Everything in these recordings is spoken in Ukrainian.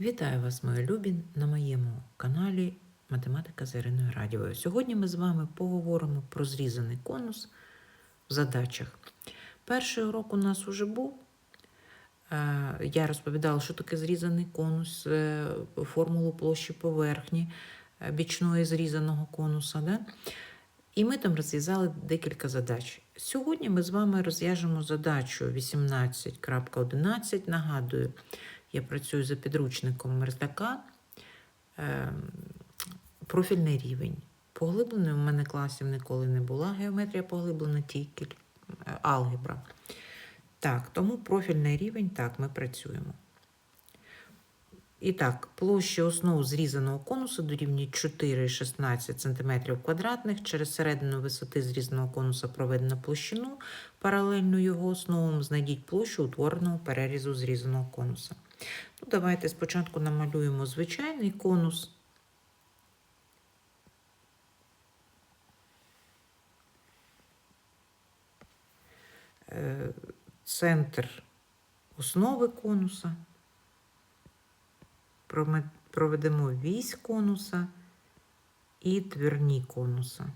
Вітаю вас, мої любі, на моєму каналі Математика з Іриною Радівою. Сьогодні ми з вами поговоримо про зрізаний конус в задачах. Перший урок у нас уже був. Е, Я розповідала, що таке зрізаний конус, е, формулу площі поверхні е, бічної зрізаного конуса. Да? І ми там розв'язали декілька задач. Сьогодні ми з вами розв'яжемо задачу 18.11. Нагадую, я працюю за підручником Мерзляка. Е, Профільний рівень. Поглиблений у мене класів ніколи не була. Геометрія поглиблена, тільки е, алгебра. Так, тому профільний рівень, так, ми працюємо. І так, площа основ зрізаного конусу дорівнює 4,16 см квадратних. Через середину висоти зрізаного конуса проведено площину. Паралельно його основам знайдіть площу утвореного перерізу зрізаного конуса. Ну, давайте спочатку намалюємо звичайний конус. Е, Центр основи конуса. Проведемо вісь конуса і двірні конуса.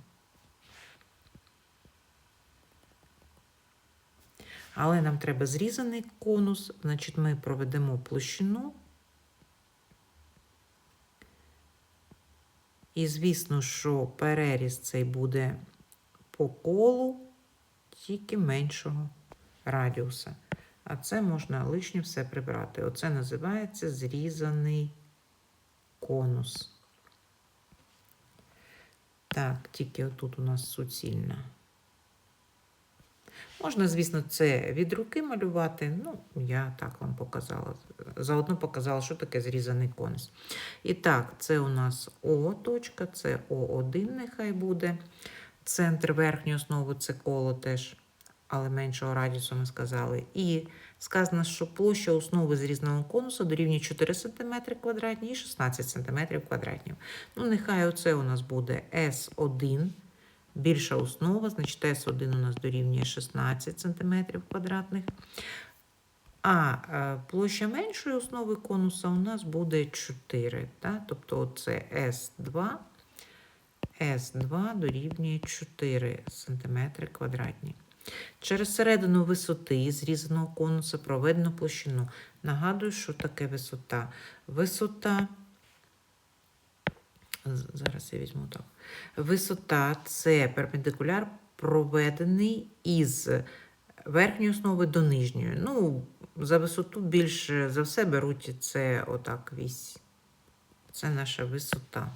Але нам треба зрізаний конус, значить ми проведемо площину. І звісно, що переріз цей буде по колу, тільки меншого радіуса. А це можна лишнє все прибрати. Оце називається зрізаний конус. Так, тільки отут у нас суцільна. Можна, звісно, це від руки малювати. Ну, я так вам показала. Заодно показала, що таке зрізаний конус. І так, це у нас О точка, це О1 нехай буде. Центр верхньої основи це коло теж, але меншого радіусу ми сказали. І сказано, що площа основи зрізаного конуса дорівнює 4 см квадратні і 16 см квадратні. Ну, нехай оце у нас буде S1 більша основа, значить S1 у нас дорівнює 16 см квадратних. А е, площа меншої основи конуса у нас буде 4. Да? Тобто це S2, S2 дорівнює 4 см квадратні. Через середину висоти зрізаного конуса проведено площину. Нагадую, що таке висота. Висота. З- Зараз я візьму так. Висота це перпендикуляр, проведений із верхньої основи до нижньої. Ну, за висоту більше за все беруть це отак вісь. Це наша висота.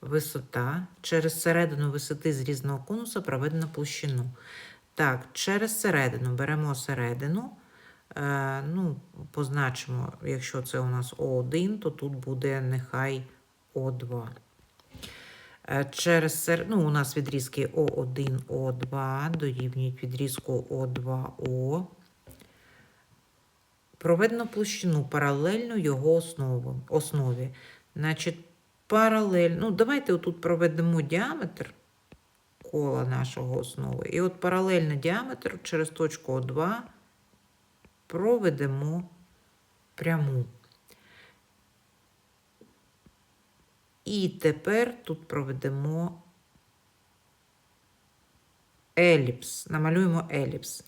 Висота через середину висоти зрізаного конуса проведено площину. Так, через середину беремо середину. Е, ну, позначимо, якщо це у нас О1, то тут буде нехай О2. Е, Через ну, у нас відрізки О1, О2 дорівнюють відрізку О2О. Проведено площину паралельно його основу, основі. Значить, паралельно. Ну, давайте отут проведемо діаметр кола нашого основи. І от паралельно діаметр через точку О2 проведемо пряму. І тепер тут проведемо еліпс. Намалюємо еліпс.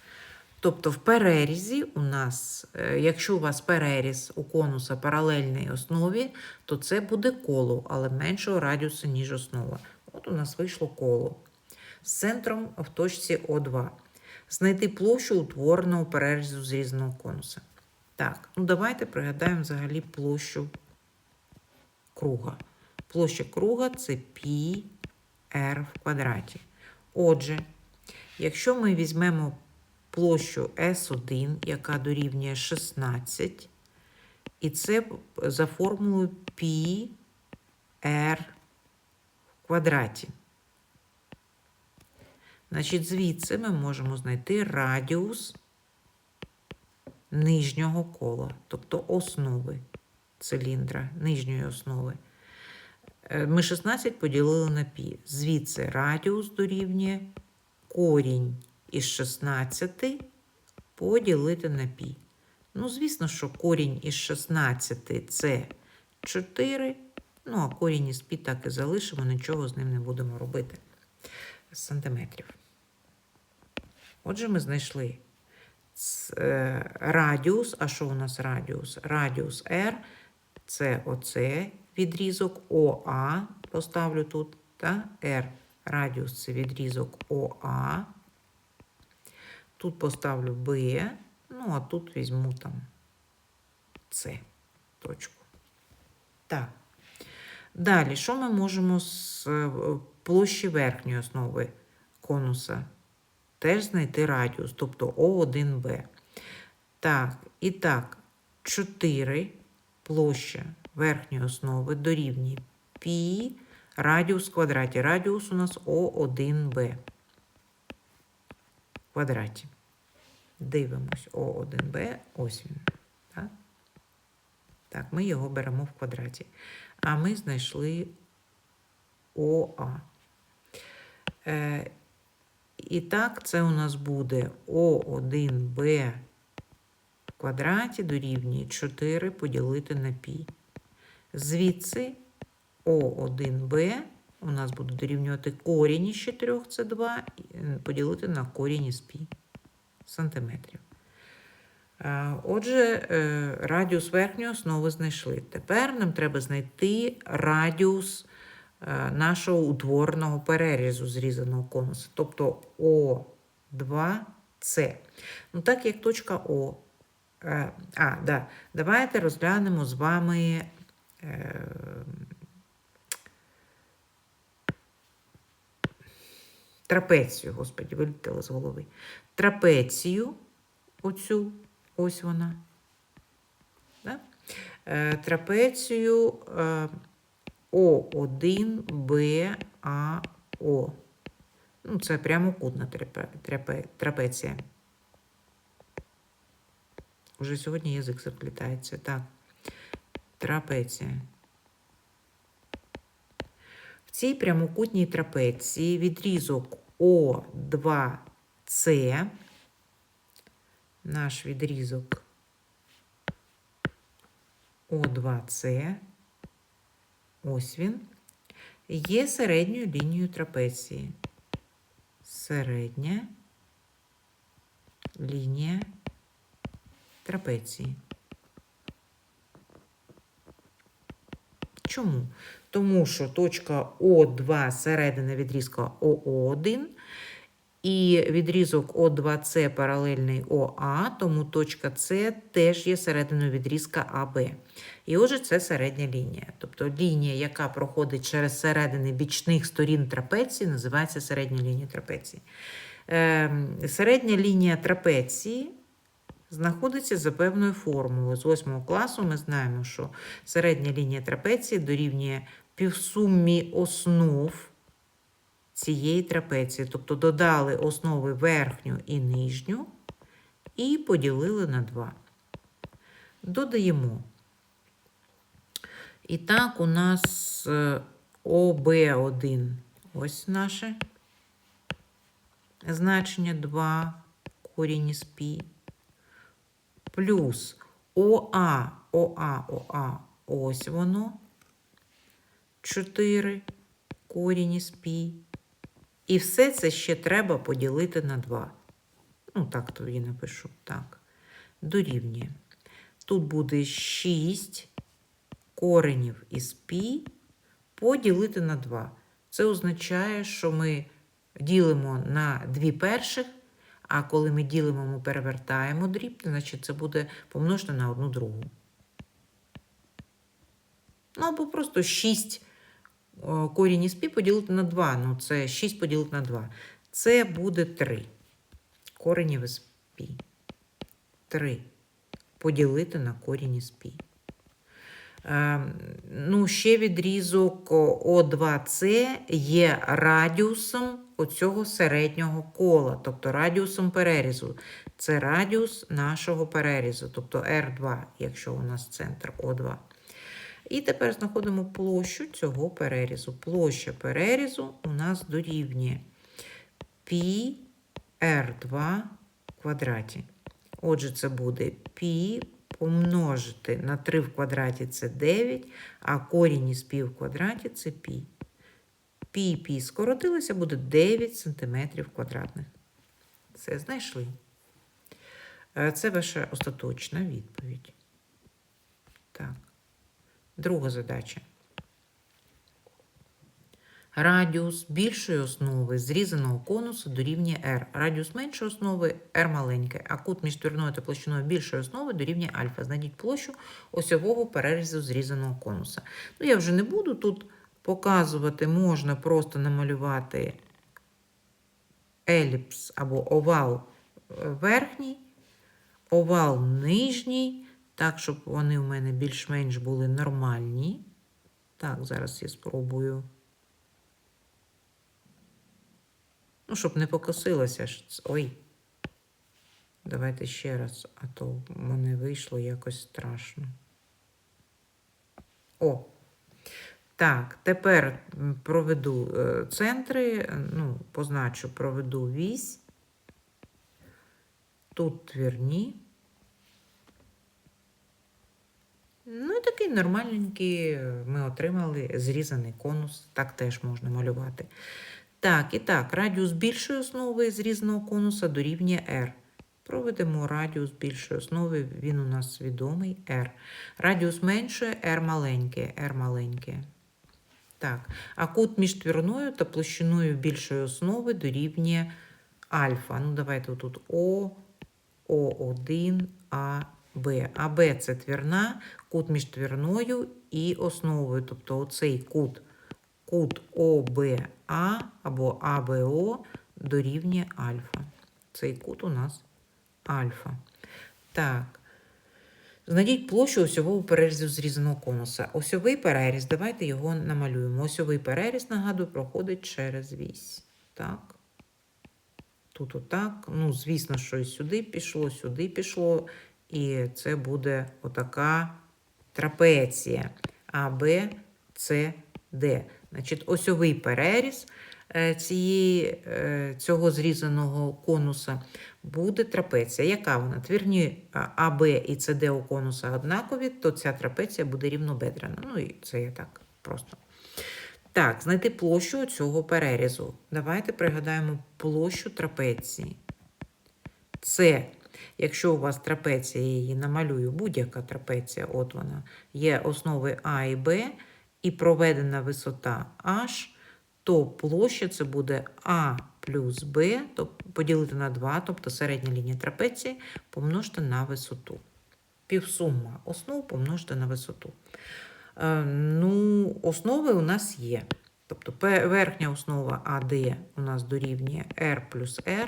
Тобто в перерізі у нас, е, якщо у вас переріз у конуса паралельній основі, то це буде коло, але меншого радіусу, ніж основа. От у нас вийшло коло з центром в точці О2. Знайти площу утвореного перерізу зрізаного конуса. Так, ну давайте пригадаємо взагалі площу круга. Площа круга це π r в квадраті. Отже, якщо ми візьмемо площу S1, яка дорівнює 16, і це за формулою π r в квадраті. Значить, звідси ми можемо знайти радіус нижнього кола, тобто основи циліндра, нижньої основи. Е, Ми 16 поділили на пі. Звідси радіус дорівнює корінь із 16 поділити на пі. Ну, звісно, що корінь із 16 це 4. Ну, а корінь із пі так і залишимо, нічого з ним не будемо робити. З сантиметрів. Отже, ми знайшли е, радіус. А що у нас радіус? Радіус R це оце відрізок ОА. Поставлю тут. Та? R. Радіус це відрізок ОА. Тут поставлю Б. Ну, а тут візьму там С. Точку. Так. Далі, що ми можемо з е, площі верхньої основи конуса? Теж знайти радіус, тобто О1Б. Так, і так, 4 площа верхньої основи дорівнює π радіус в квадраті. Радіус у нас О1Б в квадраті. Дивимось О1Б, ось він. Так? так, ми його беремо в квадраті. А ми знайшли ОА. Е, і так, це у нас буде О1Б в квадраті дорівнює 4 поділити на пі. Звідси О1Б у нас буде дорівнювати корінь із 4, це 2, і, е, поділити на корінь із пі сантиметрів. Е, Отже, е, радіус верхньої основи знайшли. Тепер нам треба знайти радіус е, нашого утвореного перерізу зрізаного конуса, тобто О2С. Ну, так як точка О. А, да, давайте розглянемо з вами. Е, Трапецію, господі, вилетіла з голови. Трапецію, оцю, ось вона. Да? Е, трапецію е, О1БАО. Ну, це прямокутна трапе, трапе, трапеція. Уже сьогодні язик заплітається. Так. Трапеція. В цій прямокутній трапеції відрізок О2С, наш відрізок О2С, ось він, є середньою лінією трапеції. Середня лінія трапеції. Чому? Тому що точка О2 середина відрізка ОО1 і відрізок О2С паралельний ОА, тому точка С теж є серединою відрізка АБ. І отже, це середня лінія. Тобто лінія, яка проходить через середини бічних сторін трапеції, називається середня лінія трапеції. Ем, Середня лінія трапеції знаходиться за певною формулою. З 8 класу ми знаємо, що середня лінія трапеції дорівнює півсумі основ цієї трапеції. Тобто додали основи верхню і нижню і поділили на 2. Додаємо. І так, у нас е, ОБ1. Ось наше значення 2 корінь із пі плюс ОА, ОА, ОА, ось воно. 4 корінь із пі. І все це ще треба поділити на 2. Ну, так тоді напишу. Так. Дорівнює. Тут буде 6 коренів із пі поділити на 2. Це означає, що ми ділимо на 2 перших, а коли ми ділимо, ми перевертаємо дріб, значить це буде помножити на одну другу. Ну, або просто 6 корінь із пі поділити на 2. Ну, це 6 поділити на 2. Це буде 3. Коренів із пі. 3 поділити на корінь із пі. Е, ну, ще відрізок О2С є радіусом оцього середнього кола, тобто радіусом перерізу. Це радіус нашого перерізу, тобто R2, якщо у нас центр О2. І тепер знаходимо площу цього перерізу. Площа перерізу у нас дорівнює π R2 в квадраті. Отже, це буде π помножити на 3 в квадраті це 9, а корінь із пі в квадраті це пі. Пі пі скоротилося, буде 9 см квадратних. Це знайшли. Е, Це ваша остаточна відповідь. Так. Друга задача. Радіус більшої основи зрізаного конусу дорівнює r. Радіус меншої основи r маленьке, а кут між твірною та площиною більшої основи дорівнює альфа. Знайдіть площу осьового перерізу зрізаного конуса. Ну, я вже не буду тут показувати, можна просто намалювати еліпс або овал е, верхній, овал нижній, так, щоб вони у мене більш-менш були нормальні. Так, зараз я спробую. Ну, щоб не покосилося. Ой. Давайте ще раз, а то в мене вийшло якось страшно. О. Так, тепер проведу е, центри, е, ну, позначу, проведу вісь. Тут твірні. Ну, і такий нормальненький е, ми отримали зрізаний конус. Так теж можна малювати. Так, і так, радіус більшої основи зрізаного конуса дорівнює r. Проведемо радіус більшої основи, він у нас відомий r. Радіус меншої r маленьке, r маленьке. Так, а кут між твірною та площиною більшої основи дорівнює альфа. Ну, давайте тут О, О1, А, Б. А Б це твірна, кут між твірною і основою. Тобто оцей кут, кут ОБА або АБО дорівнює альфа. Цей кут у нас альфа. Так. Знайдіть площу осьового перерізу зрізаного конуса. Осьовий переріз, давайте його намалюємо. Осьовий переріз, нагадую, проходить через вісь. Так. Тут отак. Ну, звісно, що і сюди пішло, сюди пішло. І це буде отака трапеція. А, Б, С, Д. Значить, осьовий переріз цієї, е, цього зрізаного конуса буде трапеція. Яка вона? Твірні АБ і СД у конуса однакові, то ця трапеція буде рівнобедрена. Ну і це я так просто. Так, знайти площу цього перерізу. Давайте пригадаємо площу трапеції. Це, якщо у вас трапеція, я її намалюю, будь-яка трапеція, от вона, є основи А і Б, і проведена висота H, то площа це буде А плюс Б, то поділити на 2, тобто середня лінія трапеції, помножити на висоту. Півсума основ помножити на висоту. Е, Ну, основи у нас є. Тобто верхня основа АД у нас дорівнює R плюс R,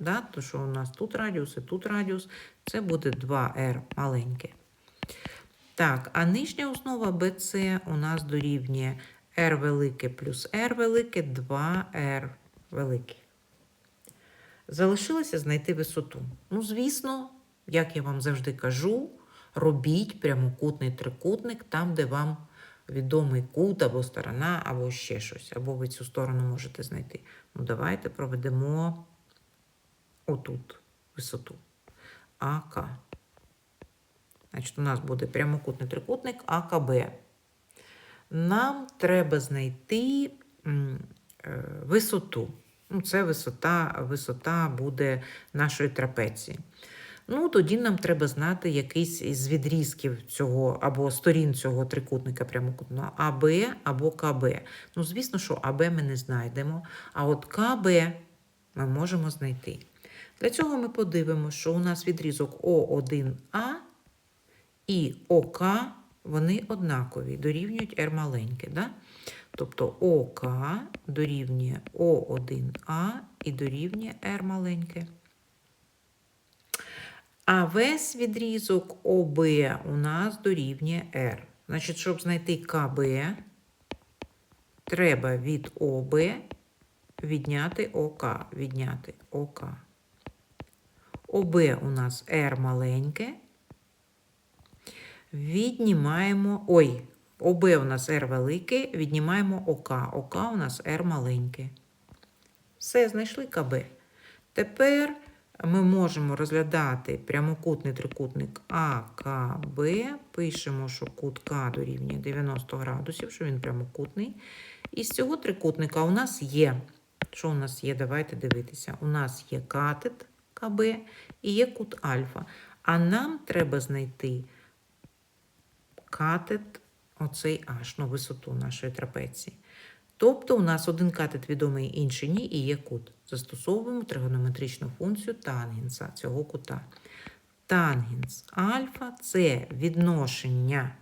да? то що у нас тут радіус і тут радіус, це буде 2R маленьке. Так, а нижня основа BC у нас дорівнює R велике плюс R велике, 2R велике. Залишилося знайти висоту. Ну, звісно, як я вам завжди кажу, робіть прямокутний трикутник там, де вам відомий кут або сторона, або ще щось, або ви цю сторону можете знайти. Ну, давайте проведемо отут висоту. АК. Значить, у нас буде прямокутний трикутник АКБ. Нам треба знайти е, висоту. Ну, це висота, висота буде нашої трапеції. Ну, тоді нам треба знати якийсь із відрізків цього або сторін цього трикутника прямокутного АБ або КБ. Ну, звісно, що АБ ми не знайдемо, а от КБ ми можемо знайти. Для цього ми подивимося, що у нас відрізок О1А і ОК вони однакові, дорівнюють R маленьке. Да? Тобто ОК дорівнює О1А і дорівнює R маленьке. А весь відрізок ОБ у нас дорівнює R. Значить, щоб знайти КБ, треба від ОБ відняти ОК. Відняти ОК. ОБ у нас R маленьке. Віднімаємо. Ой, ОБ у нас R велике, віднімаємо ОК. ОК у нас R маленьке. Все, знайшли КБ. Тепер ми можемо розглядати прямокутний трикутник АКБ. Пишемо, що кут К дорівнює 90 градусів, що він прямокутний. І з цього трикутника у нас є. Що у нас є? Давайте дивитися. У нас є катет КБ і є кут альфа. А нам треба знайти катет, оцей H, ну, висоту нашої трапеції. Тобто у нас один катет відомий, інший ні, і є кут. Застосовуємо тригонометричну функцію тангенса цього кута. Тангенс альфа це відношення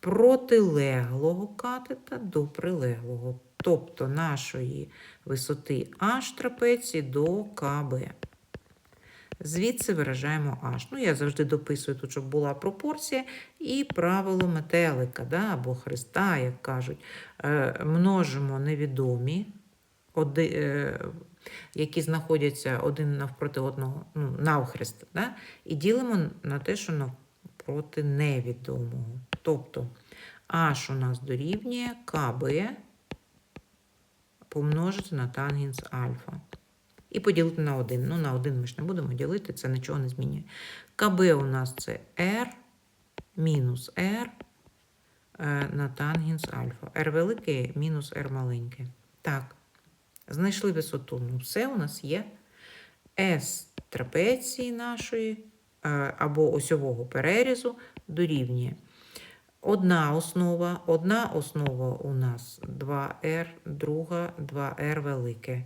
протилеглого катета до прилеглого, тобто нашої висоти H трапеції до КБ. Звідси виражаємо H. Ну, я завжди дописую тут, щоб була пропорція, і правило метелика да, або хреста, як кажуть. Е, множимо невідомі, е, які знаходяться один навпроти одного, ну, навхрест, да, і ділимо на те, що навпроти невідомого. Тобто H у нас дорівнює КБ помножити на тангенс альфа. І поділити на 1. Ну, на 1 ми ж не будемо ділити, це нічого не змінює. КБ у нас це R мінус R е, на тангенс альфа. R велике мінус R маленьке. Так, знайшли висоту. Ну, все у нас є S трапеції нашої е, або осьового перерізу дорівнює. Одна основа, одна основа у нас 2R, друга 2R велике.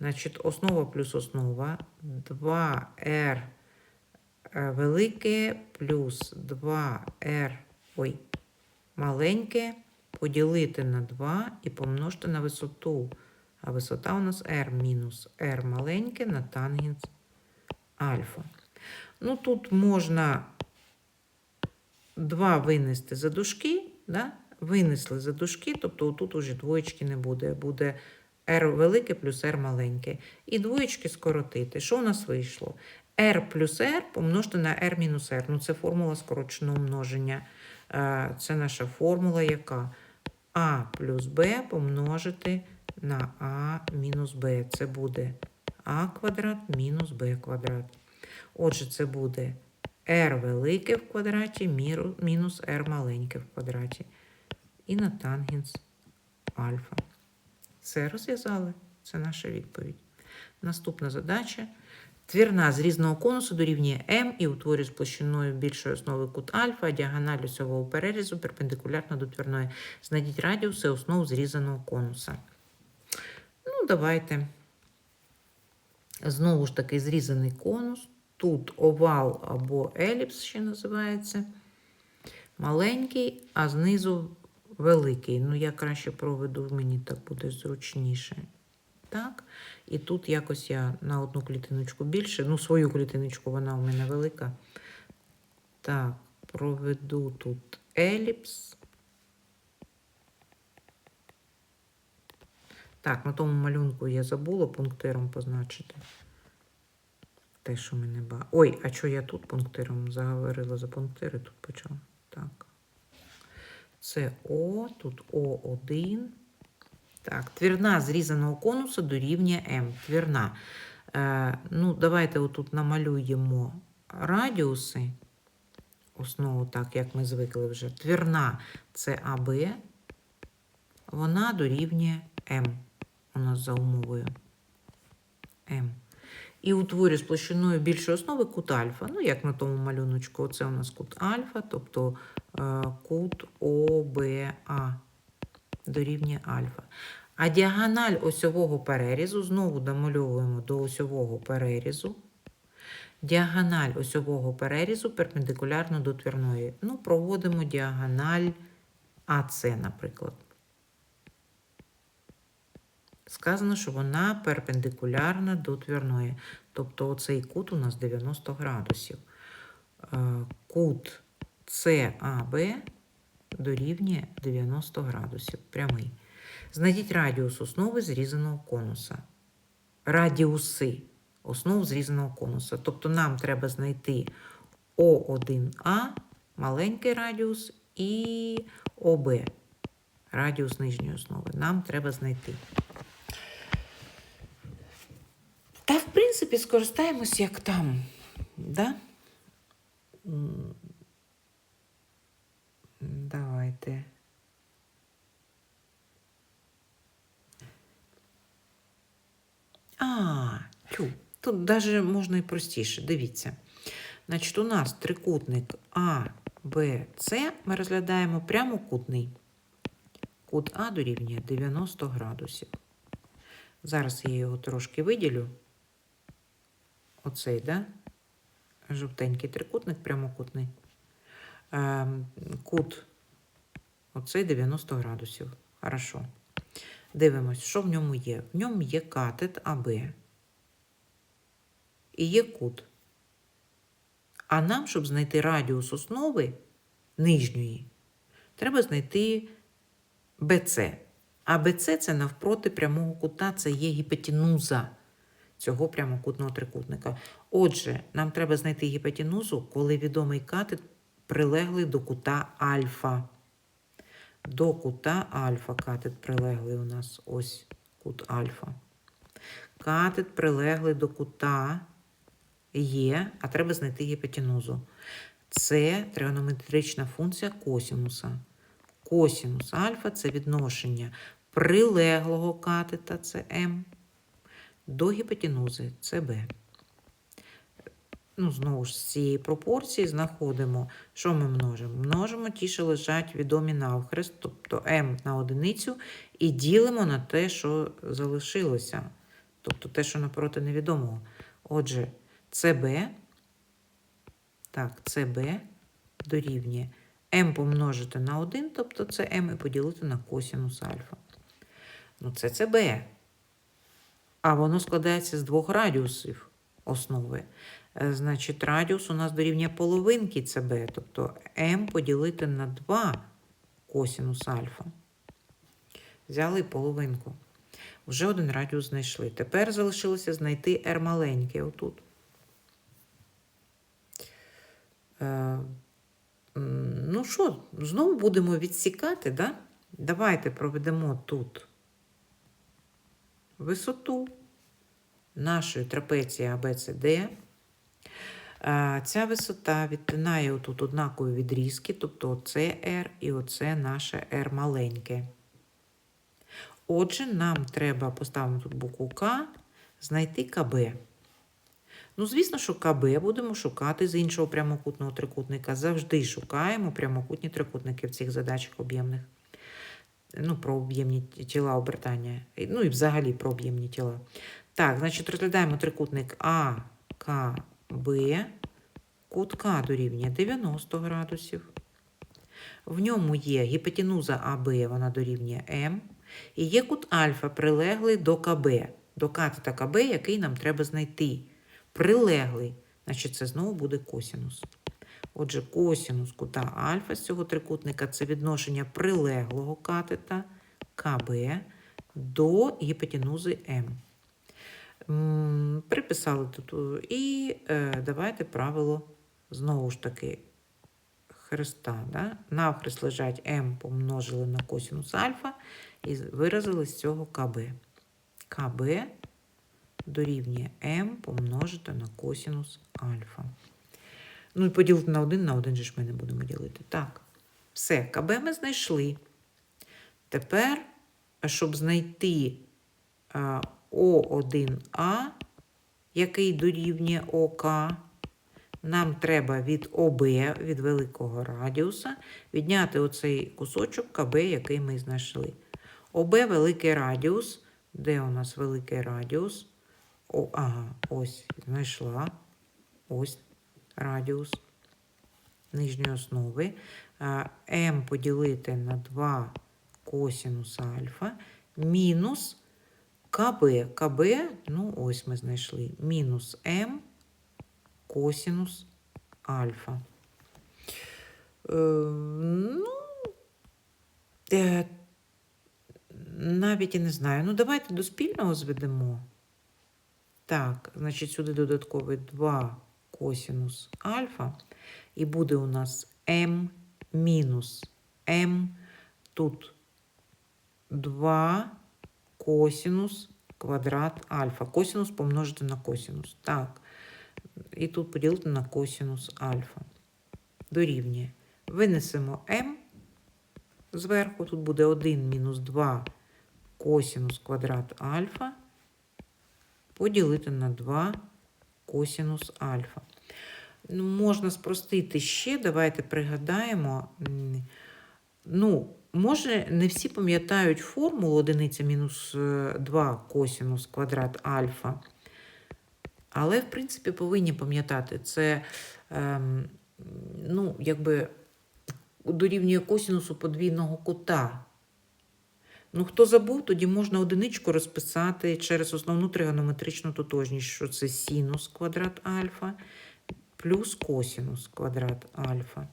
Значить, основа плюс основа 2R е, велике плюс 2R ой, маленьке поділити на 2 і помножити на висоту. А висота у нас R мінус R маленьке на тангенс альфа. Ну, тут можна 2 винести за дужки, да? винесли за дужки, тобто тут уже двоєчки не буде. Буде r велике плюс r маленьке. І двоєчки скоротити. Що у нас вийшло? r плюс r помножити на r мінус r. Ну, це формула скороченого множення. Е, Це наша формула, яка a плюс b помножити на a мінус b. Це буде a квадрат мінус b квадрат. Отже, це буде r велике в квадраті мінус r маленьке в квадраті. І на тангенс альфа. Все розв'язали. Це наша відповідь. Наступна задача. Твірна з різного конусу дорівнює М і утворює з площиною більшої основи кут альфа, діагональ осьового перерізу перпендикулярно до твірної. Знайдіть радіуси основ зрізаного конуса. Ну, давайте. Знову ж таки, зрізаний конус. Тут овал або еліпс ще називається. Маленький, а знизу великий. Ну, я краще проведу, мені так буде зручніше. Так. І тут якось я на одну клітиночку більше. Ну, свою клітиночку, вона у мене велика. Так, проведу тут еліпс. Так, на тому малюнку я забула пунктиром позначити. Те, що мене ба. Ой, а що я тут пунктиром заговорила за пунктири, тут почала. Так. Це О, тут О1. Так, твірна зрізаного конуса дорівнює М. Твірна. Е, ну, давайте отут намалюємо радіуси. Основу, так, як ми звикли вже. Твірна це АБ. Вона дорівнює М. У нас за умовою. М. І утворює з площиною більшої основи кут альфа. Ну, як на тому малюночку, це у нас кут альфа, тобто е, кут ОБА дорівнює альфа. А діагональ осьового перерізу знову домальовуємо до осьового перерізу. Діагональ осьового перерізу перпендикулярно до твірної. Ну, проводимо діагональ АС, наприклад. Сказано, що вона перпендикулярна до твірної. Тобто оцей кут у нас 90 градусів. Е, Кут САБ дорівнює 90 градусів. Прямий. Знайдіть радіус основи зрізаного конуса. Радіуси основ зрізаного конуса. Тобто нам треба знайти О1А, маленький радіус, і ОБ, радіус нижньої основи. Нам треба знайти. Принципі, скористаємось як там. Да? Давайте. А, тю, тут даже можна і простіше. Дивіться. Значить, у нас трикутник А, Б, С ми розглядаємо прямокутний. Кут А дорівнює 90 градусів. Зараз я його трошки виділю. Оцей, да? Жовтенький трикутник прямокутний. Ем, кут оцей 90 градусів. Хорошо. Дивимось, що в ньому є. В ньому є катет АБ. І є кут. А нам, щоб знайти радіус основи нижньої, треба знайти БЦ. А БЦ це навпроти прямого кута, це є гіпотенуза цього прямокутного трикутника. Отже, нам треба знайти гіпотенузу, коли відомий катет прилеглий до кута альфа. До кута альфа катет прилеглий у нас ось кут альфа. Катет прилеглий до кута є, а треба знайти гіпотенузу. Це тригонометрична функція косінуса. Косінус альфа це відношення прилеглого катета це М до гіпотенузи це Б. Ну, знову ж з цієї пропорції знаходимо, що ми множимо? Множимо ті, що лежать відомі навхрест, тобто m на одиницю, і ділимо на те, що залишилося, тобто те, що напроти невідомого. Отже, CB, так, CB дорівнює m помножити на 1, тобто це m і поділити на косінус альфа. Ну, це CB. А воно складається з двох радіусів основи. Е, Значить, радіус у нас дорівнює половинки ЦБ, тобто m поділити на 2 косінус альфа. Взяли половинку. Вже один радіус знайшли. Тепер залишилося знайти r маленьке отут. Е, ну що, знову будемо відсікати, да? Давайте проведемо тут висоту нашої трапеції. Е, Ця висота відтинає отут однакові відрізки, тобто оце R і оце наше R маленьке. Отже, нам треба поставимо тут букву К, знайти КБ. Ну, звісно, що КБ будемо шукати з іншого прямокутного трикутника. Завжди шукаємо прямокутні трикутники в цих задачах об'ємних. Ну, про об'ємні тіла обертання. Ну і взагалі про об'ємні тіла. Так, значить, розглядаємо трикутник А, К, Б. Кут К дорівнює 90 градусів. В ньому є гіпотенуза АБ, вона дорівнює М. І є кут альфа прилеглий до КБ, до катета КБ, який нам треба знайти. Прилеглий, значить, це знову буде косінус. Отже, косінус кута альфа з цього трикутника це відношення прилеглого катета КБ до гіпотенузи М. Приписали тут е, і е, давайте правило знову ж таки хреста. Да? Навхрест лежать М помножили на косінус альфа і виразили з цього КБ. КБ дорівнює М помножити на косінус альфа. Ну і поділити на 1, на 1 же ж ми не будемо ділити. Так, все, КБ ми знайшли. Тепер, щоб знайти О1А, який дорівнює ОК, нам треба від ОБ, від великого радіуса, відняти оцей кусочок КБ, який ми знайшли. ОБ великий радіус. Де у нас великий радіус? О, ага, ось знайшла. Ось радіус нижньої основи. М поділити на 2 косінус альфа мінус КБ. КБ, ну ось ми знайшли, мінус М косінус альфа. Е, ну, е, навіть і не знаю. Ну, давайте до спільного зведемо. Так, значить, сюди додатковий 2 косінус альфа. І буде у нас М мінус М. Тут 2 косінус квадрат альфа. Косінус помножити на косінус. Так. І тут поділити на косінус альфа. Дорівнює. Винесемо m зверху. Тут буде 1 мінус 2 косінус квадрат альфа. Поділити на 2 косінус альфа. Ну, можна спростити ще, давайте пригадаємо. Ну, може, не всі пам'ятають формулу одиниця мінус е, 2 косінус квадрат альфа. Але, в принципі, повинні пам'ятати, це ем, ну, якби дорівнює косінусу подвійного кута. Ну, хто забув, тоді можна одиничку розписати через основну тригонометричну тотожність, що це синус квадрат альфа плюс косінус квадрат альфа.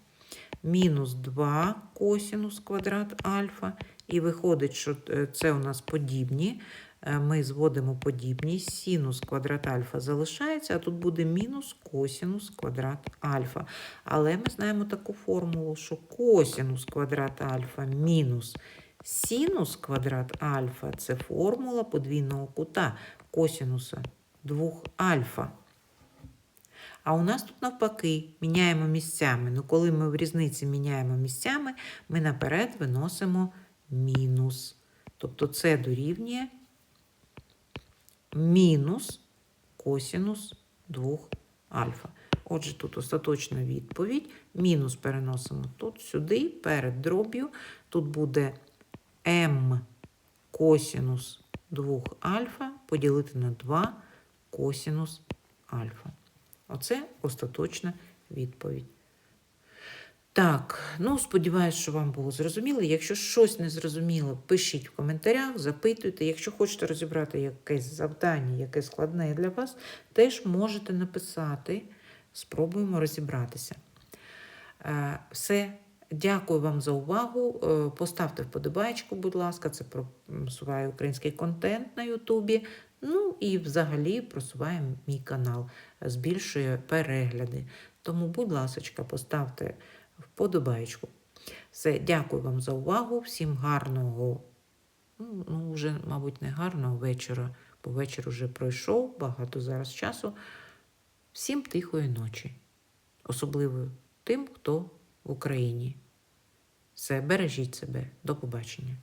Мінус 2 косінус квадрат альфа. І виходить, що е, це у нас подібні. Е, Ми зводимо подібність. Синус квадрат альфа залишається, а тут буде мінус косінус квадрат альфа. Але ми знаємо таку формулу, що косінус квадрат альфа мінус синус квадрат альфа це формула подвійного кута косінуса 2 альфа. А у нас тут навпаки міняємо місцями. Ну, коли ми в різниці міняємо місцями, ми наперед виносимо мінус. Тобто це дорівнює мінус косінус 2 альфа. Отже, тут остаточна відповідь. Мінус переносимо тут сюди, перед дроб'ю. Тут буде m косінус 2 альфа поділити на 2 косінус альфа. Оце остаточна відповідь. Так, ну сподіваюся, що вам було зрозуміло. Якщо щось не зрозуміло, пишіть в коментарях, запитуйте. Якщо хочете розібрати якесь завдання, яке складне для вас, теж можете написати. Спробуємо розібратися. Е, Все. Дякую вам за увагу. Е, Поставте вподобайку, будь ласка, це просуває український контент на Ютубі. Ну і взагалі просуває мій канал, збільшує перегляди. Тому, будь ласка, поставте вподобайку. Все, дякую вам за увагу. Всім гарного, ну, вже, мабуть, не гарного вечора, бо вечір вже пройшов, багато зараз часу. Всім тихої ночі, особливо тим, хто Україні. Все, бережіть себе. До побачення.